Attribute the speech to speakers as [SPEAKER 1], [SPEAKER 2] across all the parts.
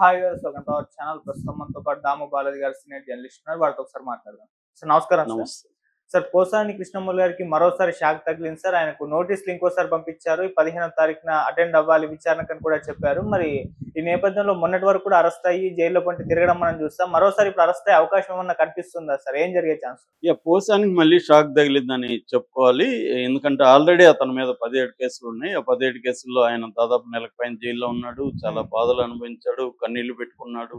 [SPEAKER 1] Hi welcome to our channel ప్రస్తుతం మనతో పాటు దాము బాలాజీ గారు సీనియర్ జర్నలిస్ట్ ఉన్నారు. వారితో ఒకసారి మాట్లాడదాం. సార్ నమస్కారం
[SPEAKER 2] నమస్తే.
[SPEAKER 1] సార్ పోసాని కృష్ణమూర్తి గారికి మరోసారి షాక్ తగిలింది సార్. ఆయనకు నోటీసులు ఇంకోసారి పంపించారు. ఈ పదిహేనో తారీఖున అటెండ్ అవ్వాలి విచారణకని కూడా చెప్పారు. మరి ఈ నేపథ్యంలో మొన్నటి వరకు కూడా అరెస్ట్ అయ్యి జైల్లో పంటి తిరగడం మనం చూస్తాం. మరోసారి ఇప్పుడు అరెస్ట్ అయ్యే అవకాశం ఏమన్నా కనిపిస్తుందా సార్? ఏం జరిగే ఛాన్స్?
[SPEAKER 2] ఇక పోసానికి మళ్ళీ షాక్ తగిలిందని చెప్పుకోవాలి. ఎందుకంటే ఆల్రెడీ అతని మీద పదిహేడు కేసులు ఉన్నాయి. ఆ పదిహేడు కేసుల్లో ఆయన దాదాపు నెలకు పైన జైల్లో ఉన్నాడు. చాలా బాధలు అనుభవించాడు. కన్నీళ్ళు పెట్టుకున్నాడు.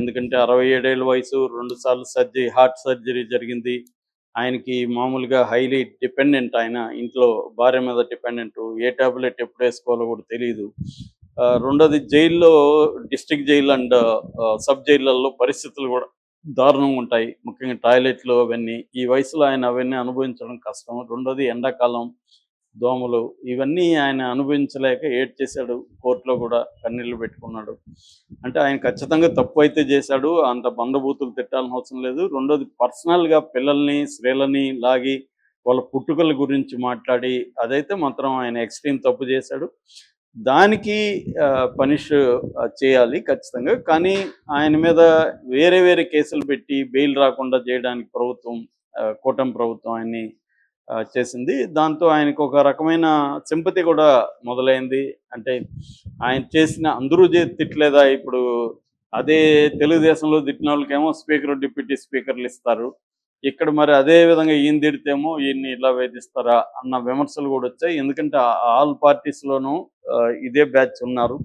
[SPEAKER 2] ఎందుకంటే అరవై ఏడేళ్ళ వయసు రెండు సార్లు సర్జరీ హార్ట్ సర్జరీ జరిగింది. ఆయనకి మామూలుగా హైలీ డిపెండెంట్ ఆయన. ఇంట్లో భార్య మీద డిపెండెంట్ ఏ టాబ్లెట్ ఎప్పుడు వేసుకోవాలో కూడా తెలియదు ఆ, రెండోది జైల్లో డిస్ట్రిక్ట్ జైలు అండ్ సబ్ జైళ్ళల్లో పరిస్థితులు కూడా దారుణంగా ఉంటాయి. ముఖ్యంగా టాయిలెట్లు అవన్నీ. ఈ వయసులో ఆయన అవన్నీ అనుభవించడం కష్టం. రెండోది ఎండాకాలం. దోమలు ఇవన్నీ ఆయన అనుభవించలేక ఏడ్ చేశాడు కోర్టులో కూడా కన్నీళ్ళు పెట్టుకున్నాడు. అంటే ఆయన ఖచ్చితంగా తప్పు అయితే చేశాడు. అంత బంధభూతులు తిట్టాల్సిన అవసరం లేదు. రెండోది పర్సనల్గా పిల్లల్ని స్త్రీలని లాగి వాళ్ళ పుట్టుకల గురించి మాట్లాడి అదైతే మాత్రం ఆయన ఎక్స్ట్రీమ్ తప్పు చేశాడు. దానికి పనిష్ చేయాలి ఖచ్చితంగా. కానీ ఆయన మీద వేరే వేరే కేసులు పెట్టి బెయిల్ రాకుండా చేయడానికి ప్రభుత్వం కూటమి ప్రభుత్వం ఆయన్ని చేసింది. దాంతో ఆయనకు ఒక రకమైన సింపతి కూడా మొదలైంది. అంటే ఆయన చేసిన అందరూ చే- తిట్టలేదా? ఇప్పుడు అదే తెలుగుదేశంలో తిట్టిన వాళ్ళకేమో స్పీకర్ డిప్యూటీ స్పీకర్లు ఇస్తారు. ఇక్కడ మరి అదే విధంగా ఈయన తిడితేమో ఈయన్ని ఇలా వేధిస్తారా అన్న విమర్శలు కూడా వచ్చాయి. ఎందుకంటే ఆల్ పార్టీస్లోనూ ఇదే బ్యాచ్ ఉన్నారు.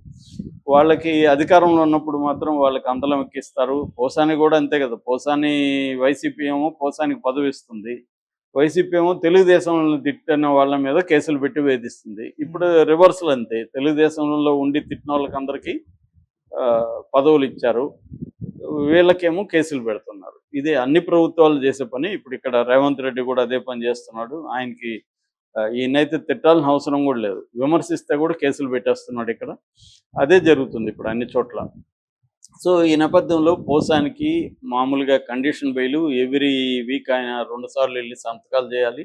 [SPEAKER 2] వాళ్ళకి అధికారంలో ఉన్నప్పుడు మాత్రం వాళ్ళకి అందలం ఎక్కిస్తారు. పోసాని కూడా అంతే కదా. పోసాని వైసీపీ ఏమో పోసానికి పదవి ఇస్తుంది. వైసీపీ ఏమో తెలుగుదేశం తిట్టిన వాళ్ళ మీద కేసులు పెట్టి వేధిస్తుంది. ఇప్పుడు రివర్సల్ అంతే. తెలుగుదేశంలో ఉండి తిట్టిన వాళ్ళకి అందరికీ ఆ, పదవులు ఇచ్చారు. వీళ్ళకేమో కేసులు పెడుతున్నారు. ఇదే అన్ని ప్రభుత్వాలు చేసే పని. ఇప్పుడు ఇక్కడ రేవంత్ రెడ్డి కూడా అదే పని చేస్తున్నాడు. ఆయనకి ఈయనైతే తిట్టాల్సిన అవసరం కూడా లేదు. విమర్శిస్తే కూడా కేసులు పెట్టేస్తున్నాడు ఇక్కడ. అదే జరుగుతుంది ఇప్పుడు అన్ని చోట్ల. సో ఈ నేపథ్యంలో పోసానికి మామూలుగా కండిషన్ బెయిల్ ఎవ్రీ వీక్ ఆయన రెండు సార్లు వెళ్ళి సంతకాలు చేయాలి.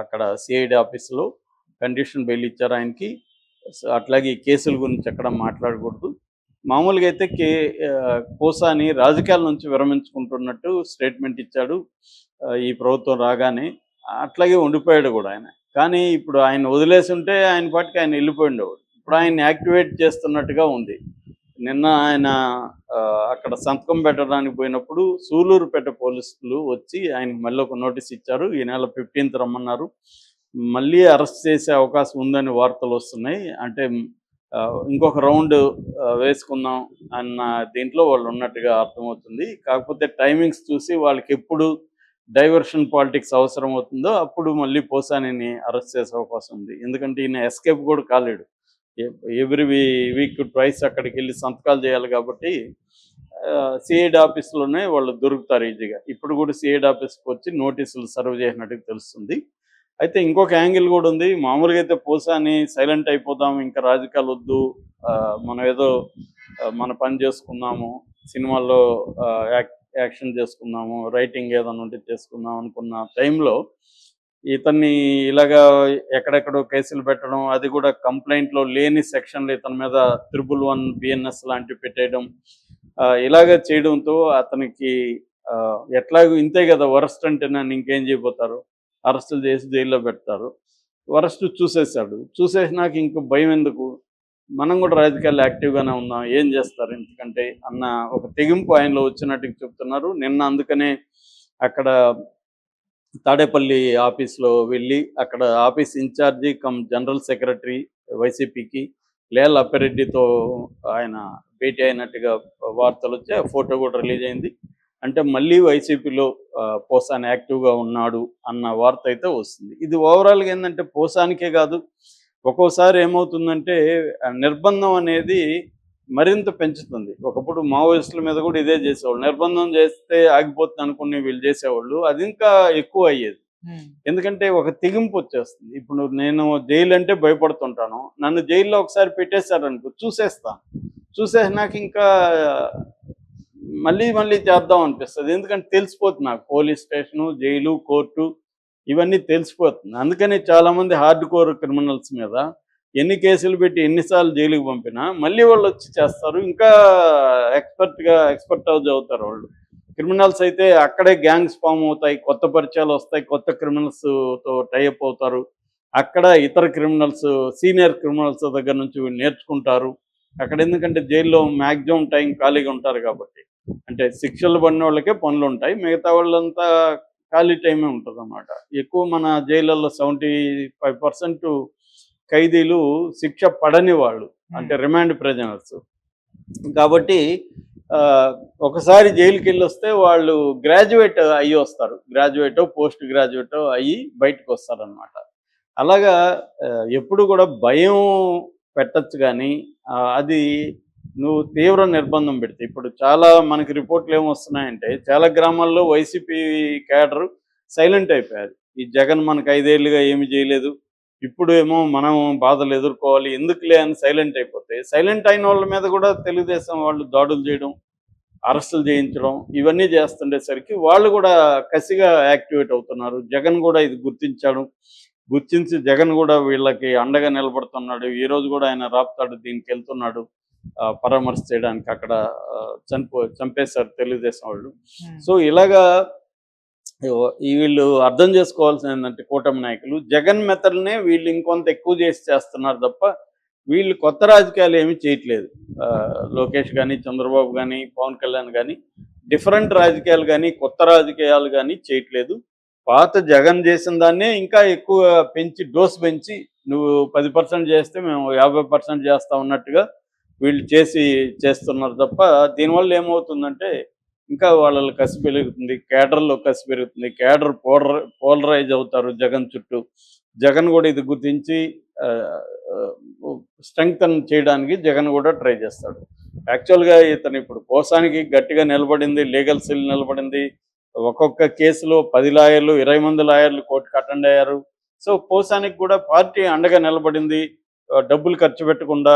[SPEAKER 2] అక్కడ సిఐడి ఆఫీస్లో కండిషన్ బెయిల్ ఇచ్చారు ఆయనకి. అట్లాగే ఈ కేసుల గురించి ఎక్కడ మాట్లాడకూడదు. మామూలుగా అయితే కే పోసాని రాజకీయాల నుంచి విరమించుకుంటున్నట్టు స్టేట్మెంట్ ఇచ్చాడు. ఈ ప్రభుత్వం రాగానే అట్లాగే ఉండిపోయాడు కూడా ఆయన. కానీ ఇప్పుడు ఆయన వదిలేసి ఉంటే ఆయన పాటికి ఆయన వెళ్ళిపోయిండేవాడు. ఇప్పుడు ఆయన యాక్టివేట్ చేస్తున్నట్టుగా ఉంది. నిన్న ఆయన ఆ, అక్కడ సంతకం పెట్టడానికి పోయినప్పుడు సూలూరుపేట పోలీసులు వచ్చి ఆయనకు మళ్ళీ ఒక నోటీస్ ఇచ్చారు. ఈ నెల ఫిఫ్టీన్త్ రమ్మన్నారు. మళ్ళీ అరెస్ట్ చేసే అవకాశం ఉందని వార్తలు వస్తున్నాయి. అంటే ఇంకొక రౌండ్ వేసుకుందాం అన్న దీంట్లో వాళ్ళు ఉన్నట్టుగా అర్థమవుతుంది. కాకపోతే టైమింగ్స్ చూసి వాళ్ళకి ఎప్పుడు డైవర్షన్ పాలిటిక్స్ అవసరం అవుతుందో అప్పుడు మళ్ళీ పోసానిని అరెస్ట్ చేసే అవకాశం ఉంది. ఎందుకంటే ఈయన ఎస్కేప్ కూడా కాలేడు. ఎవ్రీ వీక్ ట్వైస్ అక్కడికి వెళ్ళి సంతకాలు చేయాలి కాబట్టి సిఐడి ఆఫీసులోనే వాళ్ళు దొరుకుతారు ఈజీగా. ఇప్పుడు కూడా సిఐడి ఆఫీస్కి వచ్చి నోటీసులు సర్వ్ చేసినట్టుగా తెలుస్తుంది. అయితే ఇంకొక యాంగిల్ కూడా ఉంది. మామూలుగా అయితే పోసాని సైలెంట్ అయిపోదాం ఇంకా రాజకీయాలు వద్దు ఆ, మనం ఏదో మన పని చేసుకుందాము సినిమాల్లో యాక్షన్ చేసుకుందాము రైటింగ్ ఏదైనా ఉంటే చేసుకుందాం అనుకున్న టైంలో ఇతన్ని ఇలాగా ఎక్కడెక్కడో కేసులు పెట్టడం అది కూడా కంప్లైంట్లో లేని సెక్షన్లు ఇతని మీద త్రిబుల్ వన్ బిఎన్ఎస్ లాంటివి పెట్టేయడం ఇలాగ చేయడంతో అతనికి ఆ, ఎట్లాగో ఇంతే కదా వరస్ట్ అంటే నన్ను ఇంకేం చేయబోతారు? అరెస్టులు చేసి జైల్లో పెడతారు. వరస్ట్ చూసేసాడు చూసేసినాక ఇంక భయం ఎందుకు? మనం కూడా రాజకీయాలు యాక్టివ్గానే ఉన్నాం. ఏం చేస్తారు ఎందుకంటే అన్న ఒక తెగింపు ఆయనలో వచ్చినట్టు చెప్తున్నారు. నిన్న అందుకనే అక్కడ తాడేపల్లి ఆఫీస్లో వెళ్ళి అక్కడ office incharge cum general secretary వైసీపీకి లేల్ అప్పిరెడ్డితో ఆయన భేటీ అయినట్టుగా వార్తలు వచ్చి ఫోటో కూడా రిలీజ్ అయింది. అంటే మళ్ళీ వైసీపీలో పోసాన్ యాక్టివ్గా ఉన్నాడు అన్న వార్త అయితే వస్తుంది. ఇది ఓవరాల్గా ఏంటంటే పోసానికే కాదు ఒక్కోసారి ఏమవుతుందంటే నిర్బంధం అనేది మరింత పెంచుతుంది. ఒకప్పుడు మావోయిస్టుల మీద కూడా ఇదే చేసేవాళ్ళు. నిర్బంధం చేస్తే ఆగిపోతుంది అనుకుని వీళ్ళు చేసేవాళ్ళు. అది ఇంకా ఎక్కువ అయ్యేది. ఎందుకంటే ఒక తెగింపు వచ్చేస్తుంది. ఇప్పుడు నేను జైలు అంటే భయపడుతుంటాను. నన్ను జైల్లో ఒకసారి పెట్టేశారనుకో చూసేస్తాను చూసేసినాక ఇంకా మళ్ళీ మళ్ళీ చేద్దాం అనిపిస్తుంది. ఎందుకంటే తెలిసిపోతుంది నాకు. పోలీస్ స్టేషను జైలు కోర్టు ఇవన్నీ తెలిసిపోతుంది. అందుకని చాలామంది హార్డ్ కోర్ క్రిమినల్స్ మీద ఎన్ని కేసులు పెట్టి ఎన్నిసార్లు జైలుకి పంపినా మళ్ళీ వాళ్ళు వచ్చి చేస్తారు. ఇంకా ఎక్స్పర్ట్గా ఎక్స్పర్ట్ హౌజ్ అవుతారు వాళ్ళు. క్రిమినల్స్ అయితే అక్కడే గ్యాంగ్స్ ఫామ్ అవుతాయి కొత్త పరిచయాలు వస్తాయి కొత్త క్రిమినల్స్తో టైఅప్ అవుతారు. అక్కడ ఇతర క్రిమినల్స్ సీనియర్ క్రిమినల్స్ దగ్గర నుంచి నేర్చుకుంటారు. అక్కడ ఎందుకంటే జైల్లో మ్యాక్సిమం టైం ఖాళీగా ఉంటారు కాబట్టి. అంటే శిక్షలు పడిన వాళ్ళకే పనులు ఉంటాయి మిగతా వాళ్ళంతా ఖాళీ టైమే ఉంటుంది అన్నమాట ఎక్కువ మన జైళ్ళల్లో సెవెంటీ ఫైవ్ పర్సెంట్ ఖైదీలు శిక్ష పడని వాళ్ళు అంటే రిమాండ్ ప్రెజనర్స్ కాబట్టి ఆ, ఒకసారి జైలుకి వెళ్ళి వస్తే వాళ్ళు గ్రాడ్యుయేట్ అయ్యి వస్తారు. గ్రాడ్యుయేట్ పోస్ట్ గ్రాడ్యుయేట్ అయ్యి బయటకు వస్తారనమాట అలాగా ఎప్పుడు కూడా భయం పెట్టచ్చు కానీ అది నువ్వు తీవ్ర నిర్బంధం పెడితే ఇప్పుడు చాలా మనకి రిపోర్ట్లు ఏమొస్తున్నాయంటే చాలా గ్రామాల్లో వైసీపీ క్యాడర్ సైలెంట్ అయిపోయారు. ఈ జగన్ మనకు ఐదేళ్ళుగా ఏమి చేయలేదు. ఇప్పుడు ఏమో మనం బాధలు ఎదుర్కోవాలి ఎందుకులే అని సైలెంట్ అయిపోతే సైలెంట్ అయిన వాళ్ళ మీద కూడా తెలుగుదేశం వాళ్ళు దాడులు చేయడం అరెస్టులు చేయించడం ఇవన్నీ చేస్తుండేసరికి వాళ్ళు కూడా కసిగా యాక్టివేట్ అవుతున్నారు. జగన్ కూడా ఇది గుర్తించాడు. గుర్తించి జగన్ కూడా వీళ్ళకి అండగా నిలబడుతున్నాడు. ఈ రోజు కూడా ఆయన రాపుతాడు దీనికి వెళ్తున్నాడు ఆ, పరామర్శ చేయడానికి అక్కడ చనిపో చంపేశారు తెలుగుదేశం వాళ్ళు. సో ఇలాగా వీళ్ళు అర్థం చేసుకోవాల్సింది ఏంటంటే కూటమి నాయకులు జగన్ మెథడ్నే వీళ్ళు ఇంకొంత ఎక్కువ చేసి చేస్తున్నారు తప్ప వీళ్ళు కొత్త రాజకీయాలు ఏమీ చేయట్లేదు. లోకేష్ కానీ చంద్రబాబు కానీ పవన్ కళ్యాణ్ కానీ డిఫరెంట్ రాజకీయాలు కానీ కొత్త రాజకీయాలు కానీ చేయట్లేదు. పాత జగన్ చేసిన దాన్నే ఇంకా ఎక్కువ పెంచి డోస్ పెంచి నువ్వు పది పర్సెంట్ చేస్తే మేము యాభై పర్సెంట్ చేస్తా ఉన్నట్టుగా వీళ్ళు చేసి చేస్తున్నారు తప్ప దీనివల్ల ఏమవుతుందంటే ఇంకా వాళ్ళ కసి పెరుగుతుంది కేడర్లో కసి పెరుగుతుంది కేడర్ పోలర పోలరైజ్ అవుతారు జగన్ చుట్టూ. జగన్ కూడా ఇది గుర్తించి స్ట్రెంగ్తన్ చేయడానికి జగన్ కూడా ట్రై చేస్తాడు. యాక్చువల్గా ఇతను ఇప్పుడు కోసానికి గట్టిగా నిలబడింది లీగల్ సెల్ నిలబడింది. ఒక్కొక్క కేసులో పది లాయర్లు ఇరవై మంది లాయర్లు కోర్టుకు అటెండ్ అయ్యారు. సో పోసానికి కూడా పార్టీ అండగా నిలబడింది. డబ్బులు ఖర్చు పెట్టకుండా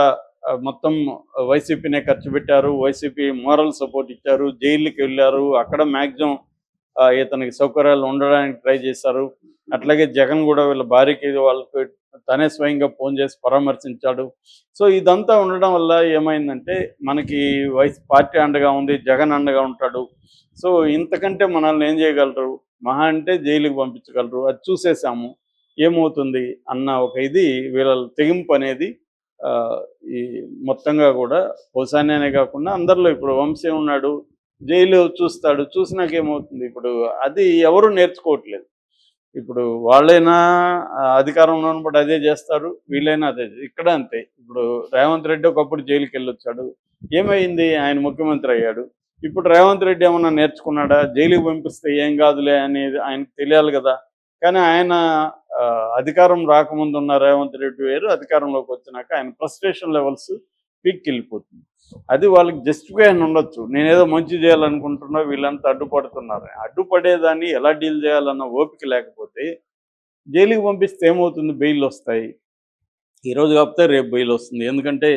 [SPEAKER 2] మొత్తం వైసీపీనే ఖర్చు పెట్టారు వైసీపీ మోరల్ సపోర్ట్ ఇచ్చారు జైళ్ళకి వెళ్ళారు. అక్కడ మ్యాక్సిమం ఇతనికి సౌకర్యాలు ఉండడానికి ట్రై చేశారు. అట్లాగే జగన్ కూడా వీళ్ళ భార్యకి వాళ్ళకి తనే స్వయంగా ఫోన్ చేసి పరామర్శించాడు. సో ఇదంతా ఉండడం వల్ల ఏమైందంటే మనకి వైస్ పార్టీ అండగా ఉంది జగన్ అండగా ఉంటాడు. సో ఇంతకంటే మనల్ని ఏం చేయగలరు? మహా అంటే జైలుకి పంపించగలరు. అది చూసేసాము. ఏమవుతుంది అన్న ఒక ఇది వీళ్ళ తెగింపు అనేది ఈ మొత్తంగా కూడా పోసానే కాకుండా అందరిలో ఇప్పుడు వంశీ ఉన్నాడు జైలు చూస్తాడు చూసినాక ఏమవుతుంది ఇప్పుడు అది ఎవరు నేర్చుకోవట్లేదు. ఇప్పుడు వాళ్ళైనా అధికారంలో ఉన్నప్పుడు అదే చేస్తారు వీళ్ళైనా అదే ఇక్కడ అంతే. ఇప్పుడు రేవంత్ రెడ్డి ఒకప్పుడు జైలుకి వెళ్ళొచ్చాడు ఏమైంది? ఆయన ముఖ్యమంత్రి అయ్యాడు. ఇప్పుడు రేవంత్ రెడ్డి ఏమన్నా నేర్చుకున్నాడా? జైలుకి పంపిస్తే ఏం కాదులే అనేది ఆయనకు తెలియాలి కదా. కానీ ఆయన అధికారం రాకముందు ఉన్న రేవంత్ రెడ్డి వేరు అధికారంలోకి వచ్చినాక ఆయన ఫ్రస్ట్రేషన్ లెవెల్స్ పీక్ వెళ్ళిపోతుంది అది వాళ్ళకి జస్టిఫికేషన్ ఉండొచ్చు. నేనేదో మంచి చేయాలనుకుంటున్నా వీళ్ళంతా అడ్డుపడుతున్నారు అడ్డుపడేదాన్ని ఎలా డీల్ చేయాలన్న ఓపిక లేకపోతే జైలుకి పంపిస్తే ఏమవుతుంది? బెయిల్ వస్తాయి. ఈ రోజు కాకపోతే రేపు బెయిల్ వస్తుంది. ఎందుకంటే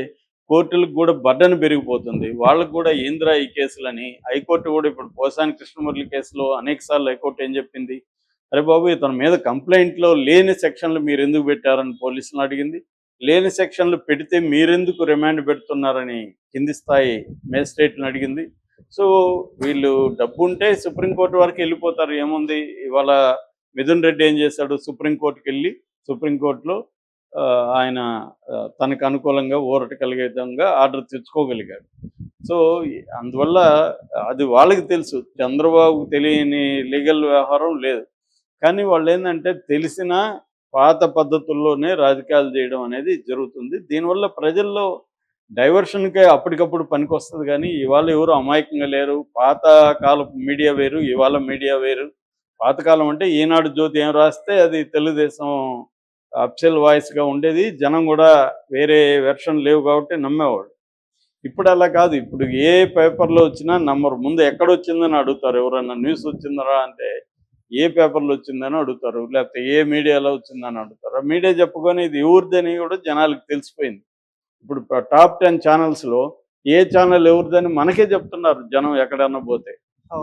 [SPEAKER 2] కోర్టులకు కూడా బర్డన్ పెరిగిపోతుంది. వాళ్ళకు కూడా ఏంద్రా ఈ కేసులని? హైకోర్టు కూడా ఇప్పుడు పోసాని కృష్ణమురళి కేసులో అనేక సార్లు హైకోర్టు ఏం చెప్పింది? అరే బాబు ఇతని మీద కంప్లైంట్లో లేని సెక్షన్లు మీరు ఎందుకు పెట్టారని పోలీసులు అడిగింది. లేని సెక్షన్లు పెడితే మీరెందుకు రిమాండ్ పెడుతున్నారని కింది స్థాయి మేజిస్ట్రేట్ని అడిగింది. సో వీళ్ళు డబ్బు ఉంటే సుప్రీంకోర్టు వరకు వెళ్ళిపోతారు. ఏముంది? ఇవాళ మిథున్ రెడ్డి ఏం చేశాడు? సుప్రీంకోర్టుకి వెళ్ళి సుప్రీంకోర్టులో ఆయన తనకు అనుకూలంగా ఊరట కలిగే విధంగా ఆర్డర్ తెచ్చుకోగలిగాడు సో అందువల్ల అది వాళ్ళకి తెలుసు. చంద్రబాబుకు తెలియని లీగల్ వ్యవహారం లేదు. కానీ వాళ్ళు ఏంటంటే తెలిసిన పాత పద్ధతుల్లోనే రాజకీయాలు చేయడం అనేది జరుగుతుంది. దీనివల్ల ప్రజల్లో డైవర్షన్కే అప్పటికప్పుడు పనికొస్తుంది కానీ ఇవాళ ఎవరు అమాయకంగా లేరు. పాత కాలపు మీడియా వేరు ఇవాళ మీడియా వేరు. పాతకాలం అంటే ఈనాడు జ్యోతి ఏం రాస్తే అది తెలుగుదేశం అప్సెల్ వాయిస్గా ఉండేది. జనం కూడా వేరే వెర్షన్ లేవు కాబట్టి నమ్మేవాడు ఇప్పుడు అలా కాదు. ఇప్పుడు ఏ పేపర్లో వచ్చినా నమ్మరు ముందు ఎక్కడొచ్చిందని అడుగుతారు ఎవరన్నా న్యూస్ వచ్చిందరా అంటే ఏ పేపర్లో వచ్చిందని అడుగుతారు లేకపోతే ఏ మీడియాలో వచ్చిందని అడుగుతారు. ఆ మీడియా చెప్పుకొని ఇది ఎవరిదని కూడా జనాలకు తెలిసిపోయింది. ఇప్పుడు టాప్ టెన్ ఛానల్స్లో ఏ ఛానల్ ఎవరిదని మనకే చెప్తున్నారు జనం ఎక్కడన్నా పోతే.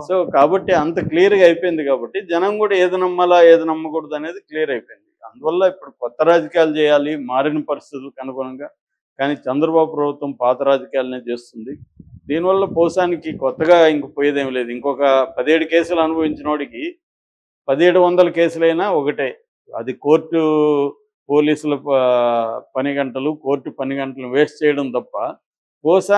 [SPEAKER 2] సో కాబట్టి అంత క్లియర్గా అయిపోయింది కాబట్టి జనం కూడా ఏది నమ్మాలా ఏది నమ్మకూడదు అనేది క్లియర్ అయిపోయింది. అందువల్ల ఇప్పుడు కొత్త రాజకీయాలు చేయాలి మారిన పరిస్థితులకు అనుగుణంగా కానీ చంద్రబాబు ప్రభుత్వం పాత రాజకీయాలనే చేస్తుంది. దీనివల్ల పోసానికి కొత్తగా ఇంక పోయేదేం లేదు. ఇంకొక పదిహేడు కేసులు అనుభవించిన వాడికి పదిహేడు వందల కేసులైనా ఒకటే. అది కోర్టు పోలీసుల పని గంటలు కోర్టు పని గంటలు వేస్ట్ చేయడం తప్ప కోసాని